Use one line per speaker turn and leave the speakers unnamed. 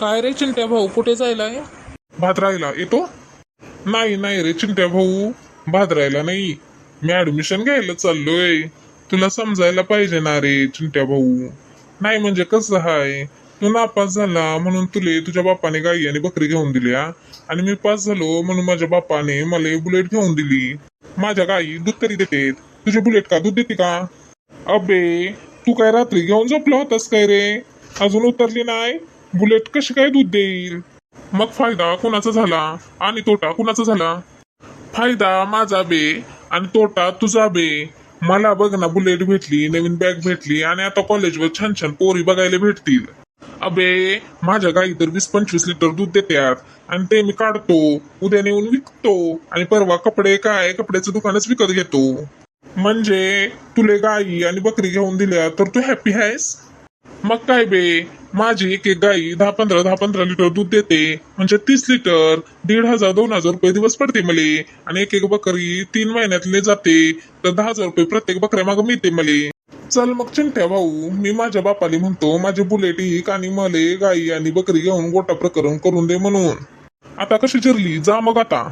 काय रे चिंट्या भाऊ? कुठे जायलाय?
भादरायला येतो? नाही नाही रे चिंट्या भाऊ. भादरायला नाही. मी ऍडमिशन घ्यायला चाललोय. तुला समजायला पाहिजे ना रे चिंट्या भाऊ. नाही म्हणजे कसं हाय? तू नापास झाला म्हणून तुले तुझ्या बापाने गाई आणि बकरी घेऊन दिल्या. आणि मी पास झालो म्हणून माझ्या बापाने मला बुलेट घेऊन दिली. माझ्या गाई दूध तरी देते तुझे बुलेट का दूध देते का? अबे तू काय रात्री घेऊन झोपला होतास काय रे? अजून उतरली नाही? बुलेट कशी काय दूध देईल? मग फायदा कुणाचा झाला? आणि तोटा कुणाचा झाला? फायदा माझा बे आणि तोटा तुझा बे. मला बघ ना बुलेट भेटली नवीन बॅग भेटली आणि आता कॉलेजवर छान छान पोरी बघायला भेटतील. अबे माझ्या गाई तर वीस पंचवीस लिटर दूध देतात आणि ते मी काढतो उद्या नेऊन विकतो आणि परवा कपडे काय कपड्याचं दुकानच विकत घेतो. म्हणजे तुले गाई आणि बकरी घेऊन दिल्या तर तू हॅपी आहेस? मग काय बे? माझी एक एक गाई दहा पंधरा दहा पंधरा लिटर दूध देते. म्हणजे तीस लिटर दीड हजार दोन हजार रुपये दिवस पडते मले. आणि एक एक बकरी तीन महिन्यातले जाते. तर दहा हजार रुपये प्रत्येक बकऱ्या मागे मिळते मले. चल मग चिंट्या भाऊ मी माझ्या बापाली म्हणतो माझे बुलेट एक आणि मले गाई आणि बकरी घेऊन गोटा प्रकरण करून दे म्हणून. आता कशी चिरली? जा मग आता.